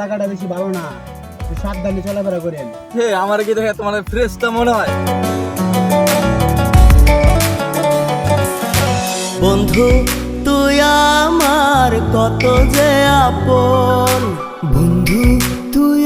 জায়গাটা বেশি ভালো না। সাবধানে চলাফেরা করেন। হে আমার কি দেখে তোমার ফ্রেশটা মনে হয়? বন্ধু তুই আমার কত যে আপন। বন্ধু তুই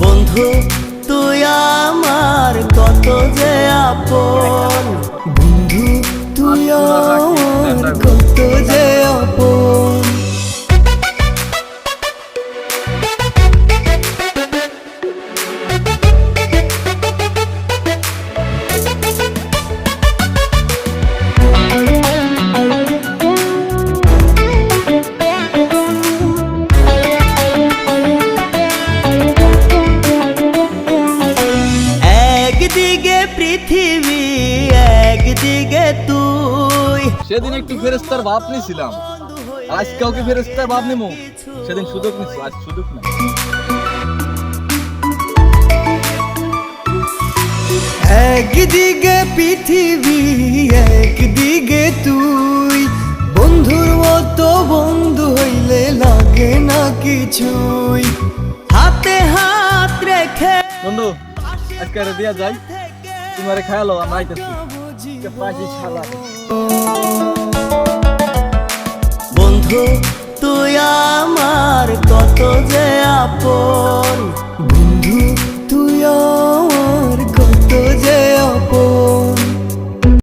বন্ধু তুই আমার কত যে আপন। বন্ধু তুই কত যে একদিকে তুই। সেদিন একটু ফেরেস্তার ভাব নিছিলাম আজ কাউকে ফেরেস্তার ভাব নিমু। সেদিন সুযোগ নিছি আজ সুযোগ না একদিকে পৃথিবী একদিকে তুই। বন্ধুর মতো বন্ধু হইলে লাগে না কিছুই। হাতে হাত রেখে বন্ধু আজকে দিয়া যাই তুমি খেয়াল পাখি ছালা বন্ধু তুই আমার কত যে আপন। বন্ধু